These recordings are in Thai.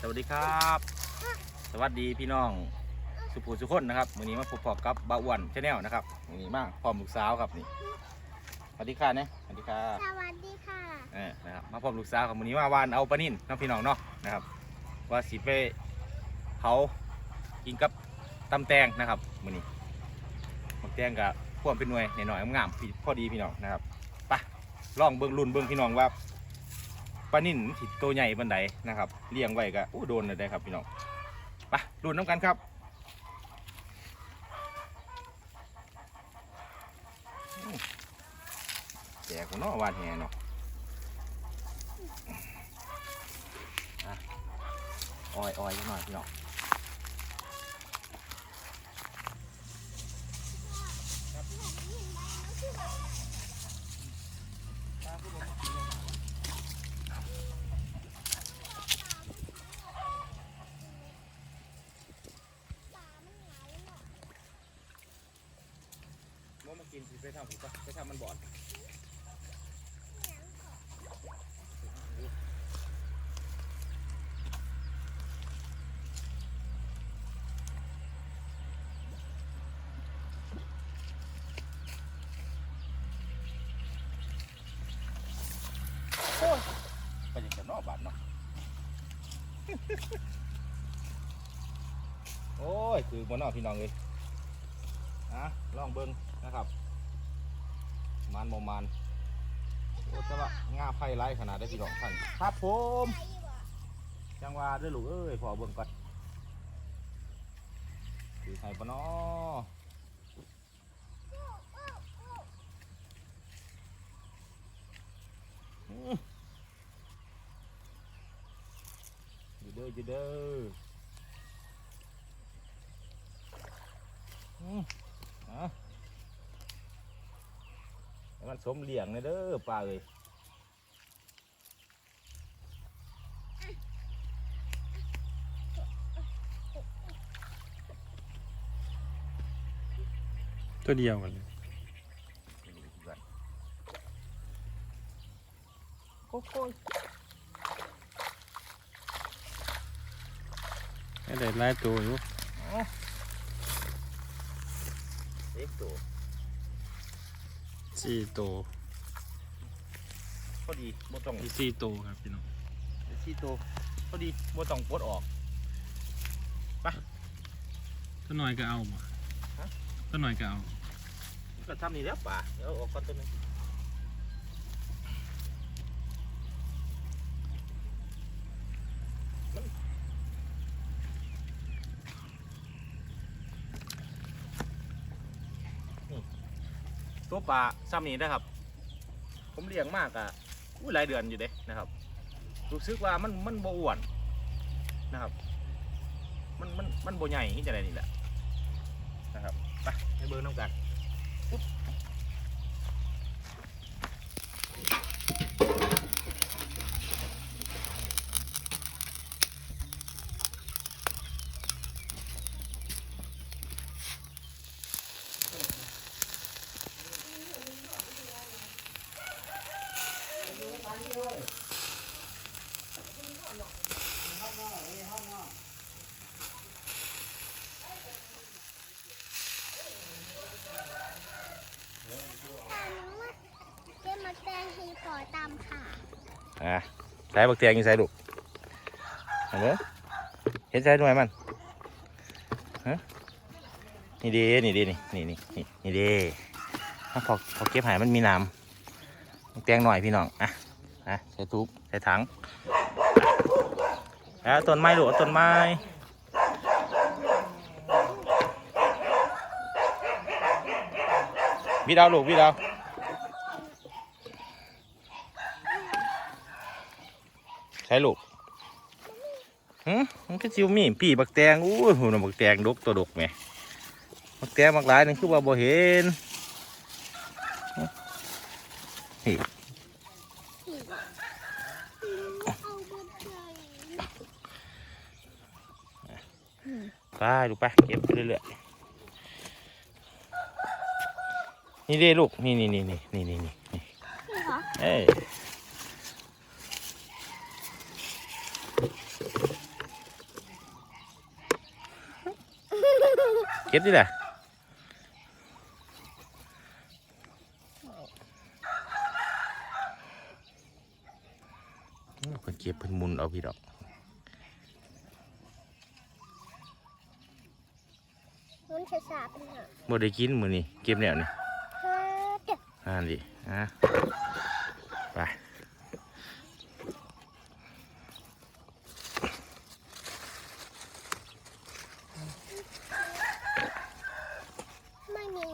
สวัสดีครับ สวัสดีพี่น้องสุภูสุคนนะครับมือนี้มาพบกับบ้าอ้วนชาแนลนะครับมือนี้มาพร้อมลูกสาวครับนี่สวัสดีค่ะเนี่ยสวัสดีค่ะสวัสดีค่ะเออนะครับมาพร้อมลูกสาวครับมือนี้มาวานเอาปลานิ่นน้องพี่น้องเนาะนะครับ ว่าสีไปเผากินกับตำแตงนะครับมือนี้ตำแตงกับพวกเป็นหน่วยหน่อยๆงามๆพี่พอดีพี่น้องนะครับไปลองเบิ้งรุ่นเบิ้งพี่น้องว่า ปลานิ่นสิตัวใหญ่บันไดนะครับเลี้ยงไว้ก็อู้โดนเลยได้ครับพี่น้องไปรุ่นน้ำกันครับแจกหัวนาะวานแหเนาะอ้ออยออยหน่อยพี่น้องว่ามากินสิไป ทำผมปะไปทำมันบอดโอ้ยไปย่างกับนอกบ้านเนาะ โอ้ย คือบนนอกพี่น้องเลยอะลองเบิ้งนะครับ มันโมมันโอ้แต่ว่างาไผ่ไร้ขนาดได้พี่น้องท่านครับผมจังหวะเด้วยลูกเอ้ยพอเบิ้งก่อนคือไผ่ปะเนาะอืมอยู่เด้ออยู่เด้ออืมอะให้ มันสมเหลี่ยงเลยเด้อปลาเอ้ยตัวเดียวกันเลยโอ้โหให้ได้หลายตัวอยู่เอ็กตัว สี่ตัวพอดีบ่ต้องมีสี่ตัวครับพี่น้องสี่ตัวพอดีบ่ต้องปลดออกตัวหน่อยก็เอาบ่ฮะตัวหน่อยก็เอาก็ทำนี่แล้วป่าเดี๋ยวเอาออกก่อนตัวหนึง ตัวปลาซ้ำนี้นะครับ ผมเลี้ยงมากอะอุ้ยหลายเดือนอยู่เด้นะครับรู้สึกว่ามันมันบวอ้วนนะครับ มันมันมันบ่ใหญ่ที่จะได้นี่แหละนะครับไปไปเบอร์น้ำกัน ค่ะหนูว่าเจ๊มาแต งฮีพอตามค่ะอะใช้บักเตียงอยู่ใส่ลูกเห็นไหมเห็นใส่ด้วยมันฮะนี่ดีนี่ดีนี่นี่นี่นี่นี่ดีถ้าพอพอเก็บหายมันมีน้ำบักเตียงหน่อยพี่น้องอะอะใส่ทุบใส่ถังแล้วต้นไม้ลูกต้นไม้วิดเอาลูกวิดเอา ใช่ ลูกหืมมันก็จิวมีปีบักแตงอู้หูนบักแตงดกตัวดกแหม่บักแตงบักหลายนึงคือว่าบ่เห็นนี่เอาบนใจไปลูกไปเก็บไปเรื่อยๆนี่เด้ลูกนี่นี่นี่นี่นี่นี่นี่นี่เหรอ เอ้ย เก็บดิแหละโอ้เพิ่นเก็บเพิ่นหมุนเอาพี่ดอกมันจะสาบเป็นหางบ่ได้กินมื้อนี้เก็บแล้วนี่เฮ้ยเด็กอ่านดิอะไป ไม่มี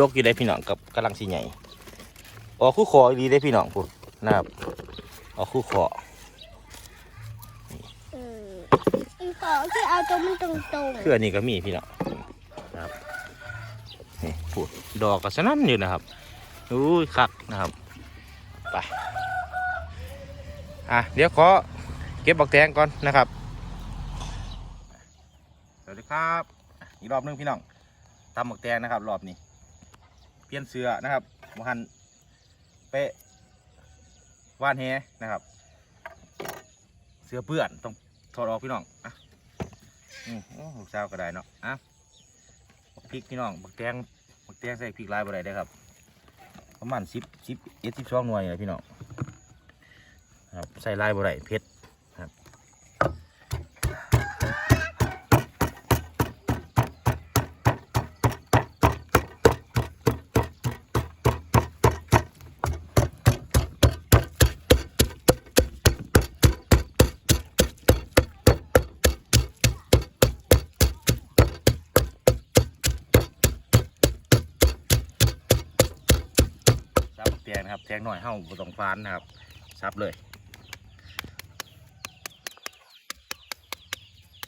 ดกอยู่ได้พี่น้องกับกำลังสิใหญ่ออกคู่คอดีได้พี่น้องพุ่นนะครับออกคู่คอเอออีกของที่เอาตัวมันตรงๆเพื่อนี่ก็มีพี่น้องนะครับนี่พูดดอกก็สนั่นอยู่นะครับอุ้ยคักนะครับไปอะเดี๋ยวขอเก็บบักแตงก่อนนะครับสวัสดีครับ อีกรอบหนึงพี่น้องตำบักแตงนะครับ รอบนี้ เปลี่ยนเสื้อนะครับมหันเป๊ะว่านแฮนะครับ เสื้อเปื้อนต้องถอดออกพี่น้องอะอืมโอ้ลูกสาวก็ได้เนาะอะบักพริกพี่น้องบักแตงบักแตงใส่พริกลายบ่ได้เด้ครับประมาณสิบสิบเอ็ดสิบสองหน่วยเลยพี่น้องครับใส่ลายบ่ได้เผ็ดครับซับบักแตง นะครับแตงหน่อยเฮ้าบ่ต้องฟานนะครับซับเลย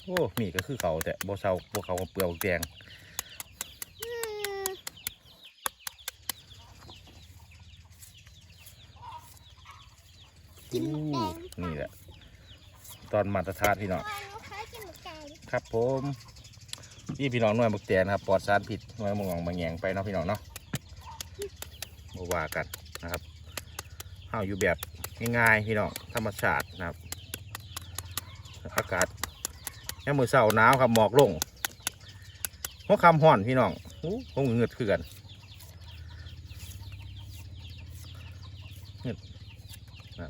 โอ้มีก็คือเขาแต่บ่เซาบ่เขาเปลือกบักแตงอืมกินหมูแดงนี่แหละ ตอนมาตรฐานพี่น้องว่าลูกค้ากินหมูแดงครับผมพี่พี่น้องหน่วยบักแตนนะครับปลอดสารผิดหน่วยมงงบางแยงไปเนาะพี่น้องเนาะมาว่ากันนะครับ เฮาอยู่แบบง่ายๆพี่น้องธรรมชาตินะครับ อากาศแค่มือเสาหนาวครับหมอกลงหัวคำห่อนพี่น้องอู้คงเงือดคือกันเหงือดน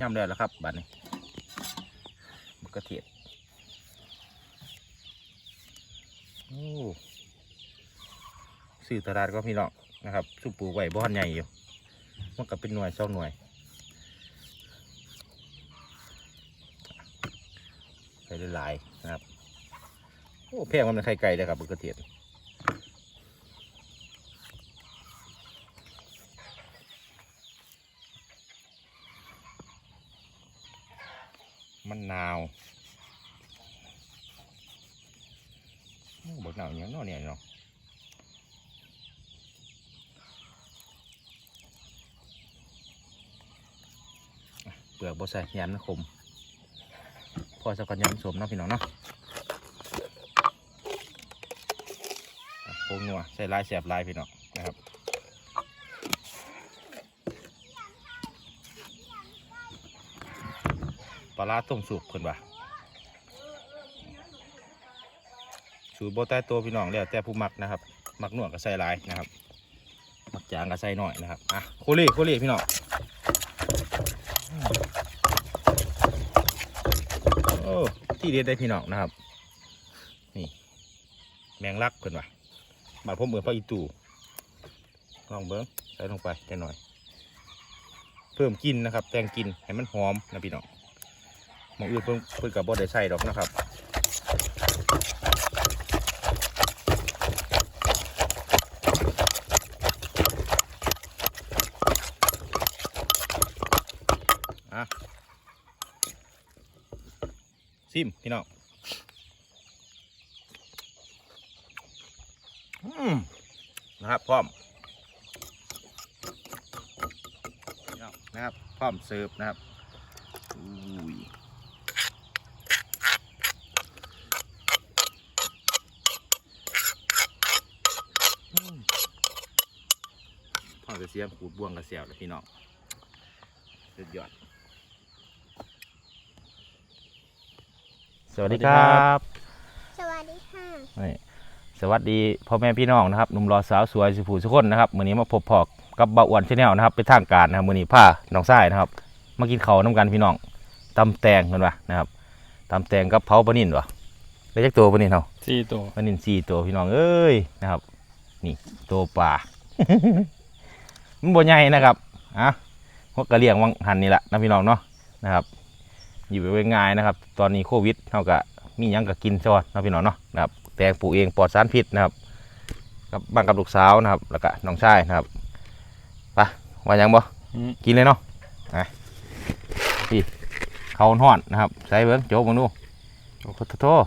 ย่ำเดือดแล้วครับบัดนี้มะเขือเทศโอ้ สื่อตลาดก็พี่น้องนะครับสุปูไว้บ้านใหญ่อยู่มันก็เป็นหน่วยสองหน่วยใส่หลายๆนะครับโอ้แพงมันเป็นไข่ไก่เลยครับมะเขือเทศมันนาวโอ้บักหนาวอย่างเนาะเนี่ยเนาะ ลือกบใส่ยันมันขมพอสักก่อนยันสมเนาะพี่น้องเนาะโป่งนัวใส่ลายแสบลายพี่น้องนะครับปลาร้าต้มสุกคนว่าสูตรโบใต้ตัวพี่น้องแล้วแต่ผู้มักนะครับ มักหนวดก็ใส่ลายนะครับ มักจางก็ใส่หน่อยนะครับอะโคเล่โคเล่พี่น้อง โอ้ ที่เด็ดได้พี่น้องนะครับ นี่ แมงลักเพิ่นว่ะบาดผมเหมือนพ่ออีตู่ลองเบิ้งใส่ลงไปแค่หน่อย เพิ่มกลินนะครับ แตงกลินให้มันหอมนะพี่น้องมองอื่นเพิ่มเพิ่มกับบดได้ใส่ดอกนะครับ ซิมพี่น้องนะครับพร้อมพี่น้องนะครับพร้อมเสิร์ฟนะครับอุ้ยพ่อกระเสียมขูดบ่วงกระเสียวเลยพี่น้องสุดยอด สวัสดีครับสวัสดีค่ะนี่สวัสดีพ่อแม่พี่น้องนะครับหนุ่มรอสาวสวยสุภูสุคนนะครับมื้อนี้มาพบพอกับเบาอ้วนชาแนลนะครับเป็นทางการนะครับมื้อนี้พาน้องทรายนะครับ มากินข้าวน้ำกันพี่น้องตำแตงกันวะนะครับตำแตงกับเผาปลานิ่นวะได้จักตัวปลานิ่นเนาะสี่ตัวปลานิ่นสี่ตัวพี่น้องเอ้ยนะครับ นี่ตัวปลา มันบ่ใหญ่นะครับอะพวกกระเลียงวังหันนี่แหละนะพี่น้องเนาะนะครับ หยิบไปง่ายนะครับ ตอนนี้โควิดเท่ากับมีหยังกับกินซอดนะพี่น้องเนาะนะครับแตงปลูกเองปลอดสารพิษนะครับกับบ้านกับลูกสาวนะครับ แล้วก็น้องชายนะครับไปว่าหยังบ่อืมกินเลยเนาะนะพี่เขาห่อนนะครับ ใส่เบิ้งโจ๊กมึงดูโอ้โหโทษ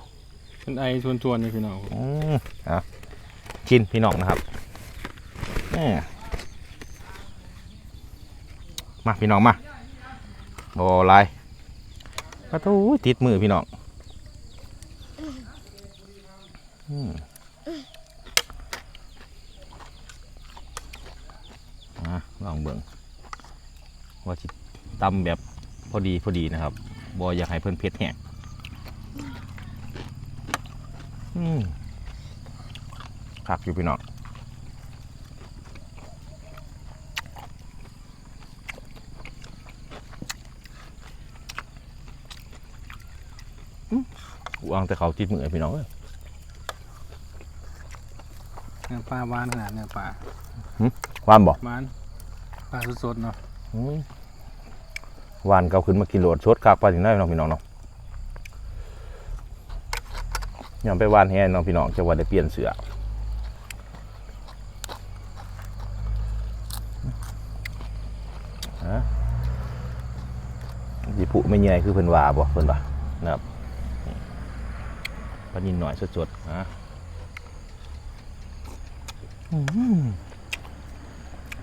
เป็นไอชวนๆนี่พี่น้องอืมเอะชินพี่น้องนะครับแม่มาพี่น้องมาบอลาย กระทูติดมือพี่น้องอืมอะลองเบิ่งว่าจิตำแบบพอดีพอดีนะครับบออยากให้เพิ่นเผ็ดแห้งอืมคักอยู่พี่น้อง วางแต่เขาติดมือพี่น้องเอ้ยเนื้อปลาหวานขนาดเนื้อปลาหวานบ่หวานปลาสดๆเนาะอืมหวานเกาขึ้นมากินโหลดชดคักปลาถึงได้พี่น้องพี่น้องเนาะยอมไปหวานแห้น้องพี่น้องจะว่าได้เปลี่ยนเสือฮะสิผุไม่ใหญ่คือเพิ่นว่าบ่เพิ่นว่านะครับปลานินหน่อยสดๆฮะอื้อหือ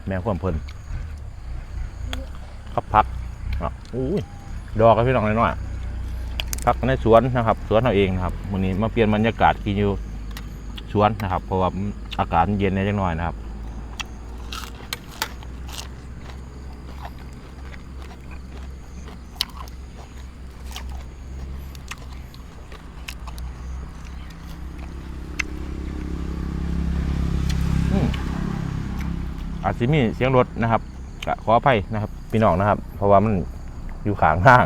แม่ความเพิ่นครับพักอะอุ้ยดอกครับพี่น้องน้อยๆพักในสวนนะครับ สวนเราเองนะครับวันนี้มาเปลี่ยนบรรยากาศกินอยู่สวนนะครับ เพราะว่าอากาศมันเย็นนิดหน่อยนะครับ อาจจะมีเสียงรถนะครับก็ขออภัยนะครับพี่น้องนะครับ เพราะว่ามันอยู่ขางห้าง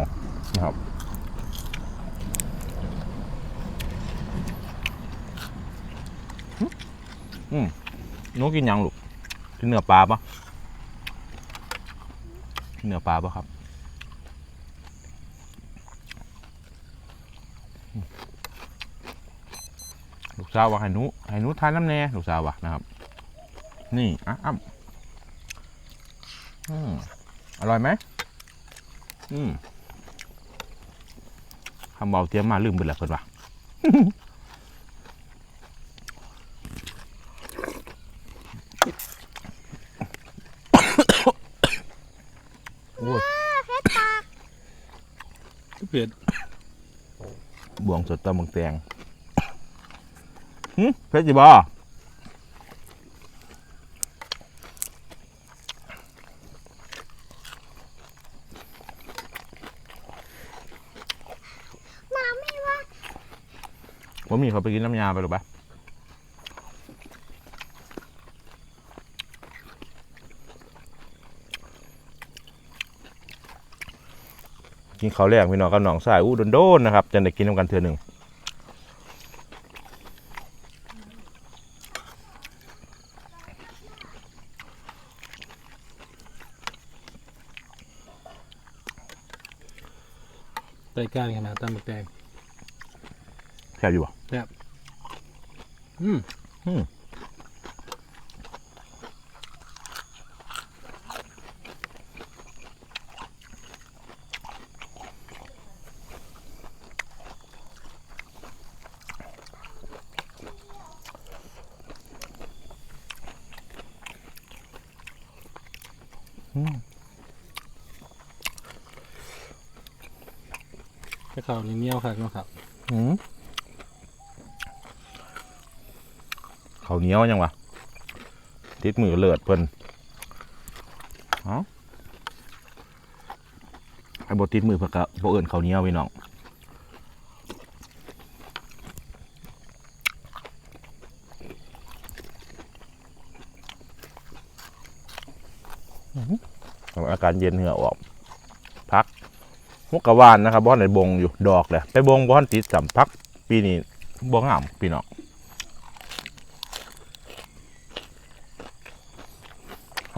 นะครับอืมนูกินยังลูกกินเนื้อปลาปะเนื้อปลาปะครับลูกสาวว่าให้หนูให้หนูทานน้ำแน่ลูกสาวว่านะครับ นี่อะ อ้ำอืมอร่อยไหมอืมคำเบาเตรียมมาลืมไปแล้วเพิ่นว่าโอ้ยเพชรตาเผ็ดบวงสดตำบังแตงหึเพชรจีบอ น้ำไม่ว่า ผมมีเขาไปกินน้ำยาไปหรือปะกินข้าวแรกพี่น้องกับน้องสายอู้โดนๆนะครับจะได้กินน้ำกันเทือหนึ่งไต่ก้านขนาดตำบักแตงแค่บอยู่ป่ะ อืมอืมข้าวนี่เหนียวคักเนาะครับหืม เขาเหนียวยังวะติดมือเลือดเพิ่นเอาไอ้บติดมือเพื่อกะบเอิญเขาเหนียวพี่น้องอื้อหืออาการเย็นเหงื่อออก พักมุกกะวานนะครับบ้านในบงอยู่ดอกเลยไปบงบ้านติดสัมพักปีนี้บ่งามพี่น้อง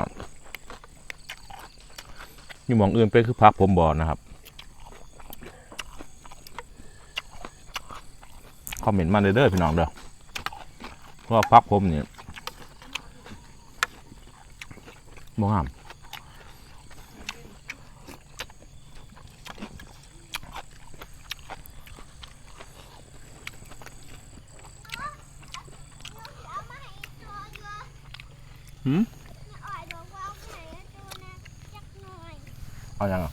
ครับอยู่มองอื่นเป็นคือพักผมบอนะครับคอมเมนต์มาเด้อพี่น้องเด้อเพราะพักผมเนี่ยบ่งามเอามอะหืม อ่อยบอกว่าเอาไปให้ตัวนะจักหน่อย เอายังอะ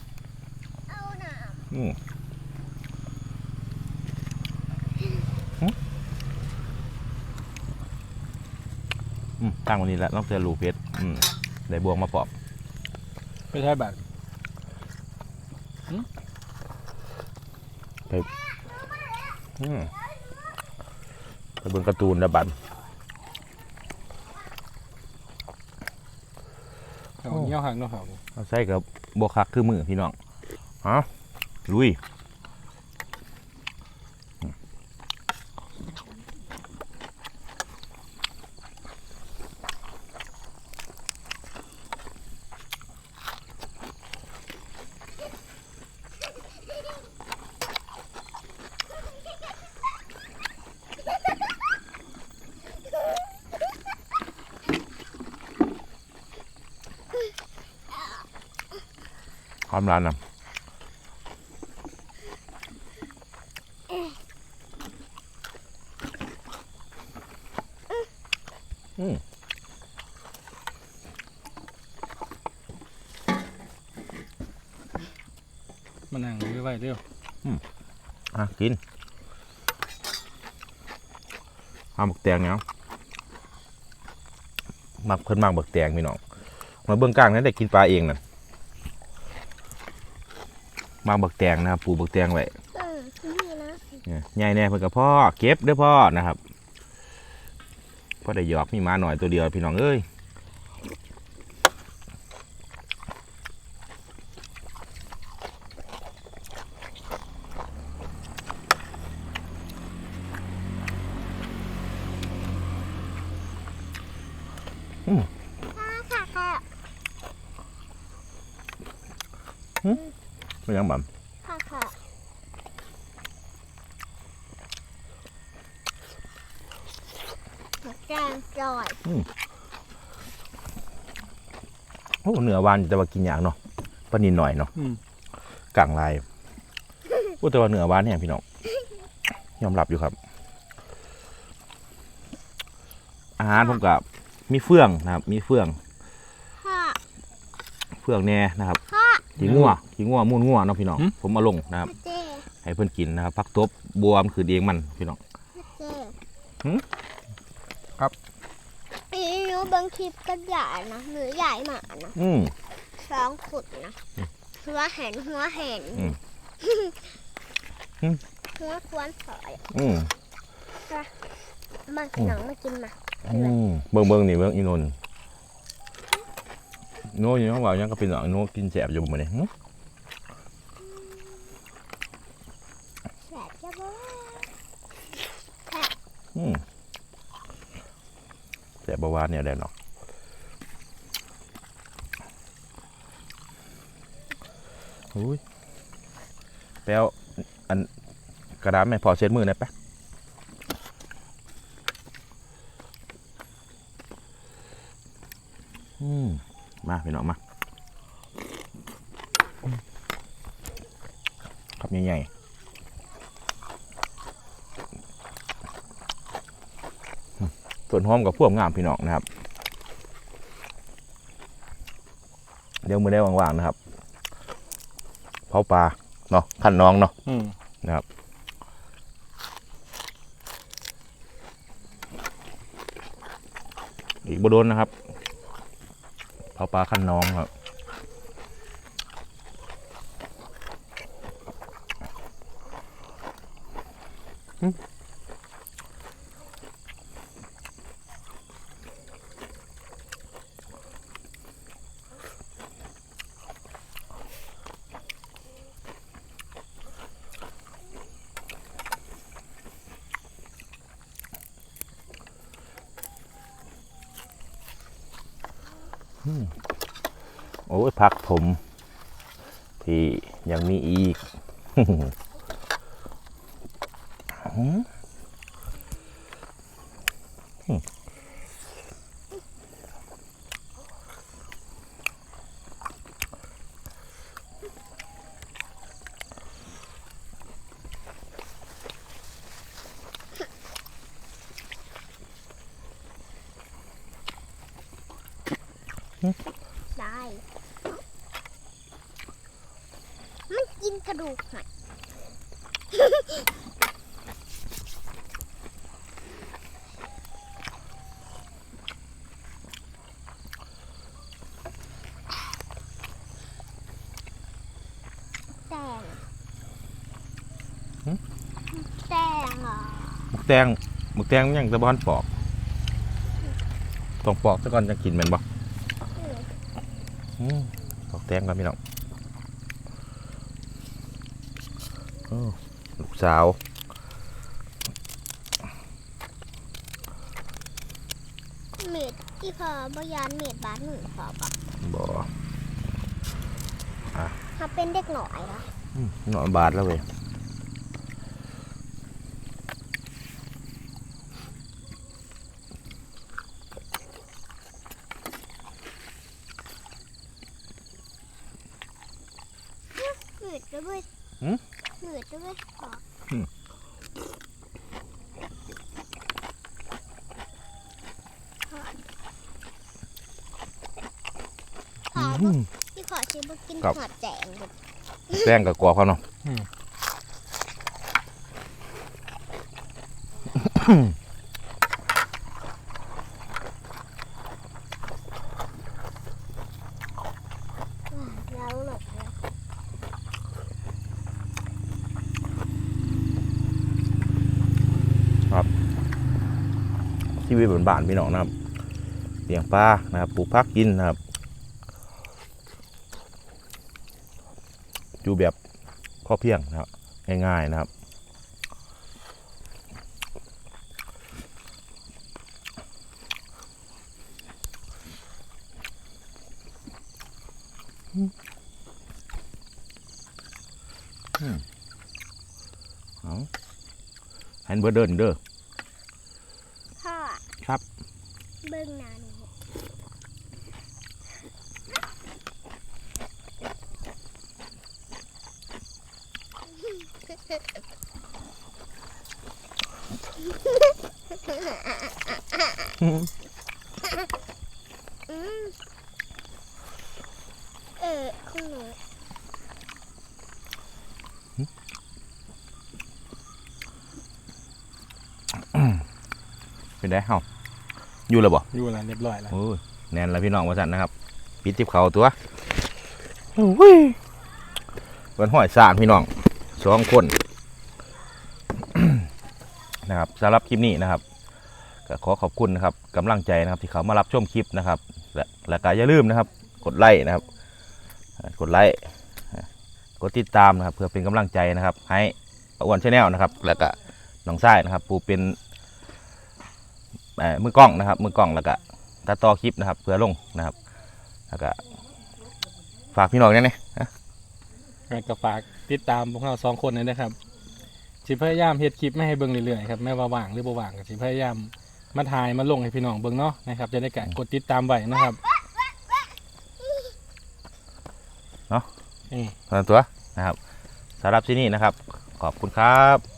เอาหนาอืมอืมตั้งวันนี้แหละต้องเจอรูเพชรอืมได้บวงมาปอบไปใช้บัตรอืมไปเบิ่งการ์ตูนแล้วบันข้าวเหนียวคักเนาะครับเอาใส่กับ บวคักคือมือพี่น้องฮะลุย ความร้านนะอืมมานั่งไว้ๆเร็วอะกินเอาบักแตงเนี่ยมักเพิ่นมักบักแตงพี่น้องมาเบื้องกลางนั้นได้กินปลาเองนั่น มาบักแตงนะครับปลูกบักแตงไว้เออนี่นะเนี่ยใหญ่แน่เพิ่นกับพ่อเก็บเด้อพ่อนะครับพ่อได้หยอกมีหมาหน่อยตัวเดียวพี่น้องเอ้ยอืม ค่ะค่ะค่ะ ไม่ยังบ่ ค่ะค่ะแกงจอย โอ้เนื้อห วานแต่ว่ากินยากเนาะปลานินหน่อยเนาะอืมกลางลายโอ้แต่ว่าเนื้อหวานเนี่ยพี่น้องยอมรับอยู่ครับ อาหารผมกับมีเฟื่องนะครับ มีเฟื่องค่ะเฟื่องแน่นะครับค่ะขี้งัวขี้งัวมูนงัวเนาะพี่น้องผมมาลงนะครับเจ๊ให้เพื่อนกินนะครับพักตบบวมคือเดียงมันพี่น้องเจ๊หืมครับอีนูบาง คลิปก็ใหญ่นะหรือใหญ่หมานะอืมช้องขุดนะหัวแหนหัวแหนอืม อืม หัวควนถอยอืมมาพี่น้องมากินมาอืมเบิ่งเบิ่งนี่เบิ่งอีนนท์โน่ยังว่ายังก็เป็นหนังโน่กินแสบอยู่บ่มื้อนี้หึแสบจะบ้าอืมแสบบ่หวานเนี่ยได้เนาะ อุ้ยแปลวอันกระดาษแม่พอเช็ดมือหน่อยปะอืมมาพี่น้องมาครับใหญ่ๆส่วนหอมกับพวกงามพี่น้องนะครับ เดี๋ยวมือได้ว่างๆนะครับาปลาเนาะขันน้องเนาะอืมนะครับอีกบโดนนะครับเผาปลาขั้นน้องครับโอ้ย พักผม ที่ยังมีอีกหืมได้ มัน กินกระดูกหน่อยแตงหึแตงเหรอหมึกแตงหมึกแตงมันยังตะบอนปอกต้องปอกซะก่อนจะกินแมันบ่อืมปอกแตงก่อนพี่น้องโอ้ ลูกสาว เม็ดที่พอบยานเม็ดบาทหนึ่งพอปะบ่ถ้าเป็นเด็กหน่อยนะอืมหน่อยบาทแล้วเว้ย หืดด้วย หืม หืดด้วยพอ อืม พอ อื บ่ ม ที่ขอชิมกิน ครับ หอดแจงเลย แตงกับกรอบเขาเนาะอืมแล้วหลบชีวิตบนบ้านพี่น้องนะครับเลี้ยงปลานะครับปลูกพักกินนะครับ อยู่แบบพอเพียงนะครับง่ายๆนะครับอืมเอาให้เบอร์เดินเด้อพ่อครับ เบิ้งหนาหนู อืม เออคุณหนูเป็นได้เฮาอยู่แล้วบ่อยู่แล้วเรียบร้อยแล้วโอ้ยแน่นแล้วพี่น้องว่าสั่นนะครับปิดทิพเขาตัวโอ้ยวันห้อยสารพี่น้อง สองคนนะครับสำหรับคลิปนี้นะครับก็ขอขอบคุณนะครับกำลังใจนะครับที่เขามารับชมคลิปนะครับ และและก็อย่าลืมนะครับ กดไลค์นะครับ กดไลค์กดติดตามนะครับ เพื่อเป็นกำลังใจนะครับ ให้อ้วนชาแนลนะครับ แล้วก็น้องไส้นะครับ ปูเป็นมือกล้องนะครับ มือกล้องแล้วก็ตัดต่อคลิปนะครับ เพื่อลงนะครับ แล้วก็ฝากพี่น้องเนี่ยนะ ก็ฝากติดตามพวกเราสองคนเลยนะครับสิพยายามเฮ็ดคลิปไม่ให้เบิ่งเรื่อยๆครับแม้ว่าว่างหรือบ่ว่างก็สิพยายามมาถ่ายมาลงให้พี่น้องเบิ่งเนาะนะครับจะได้กกดติดตามไว้นะครับเนาะอืมตอนตัวนะครับสำหรับที่นี่นะครับ ขอบคุณครับ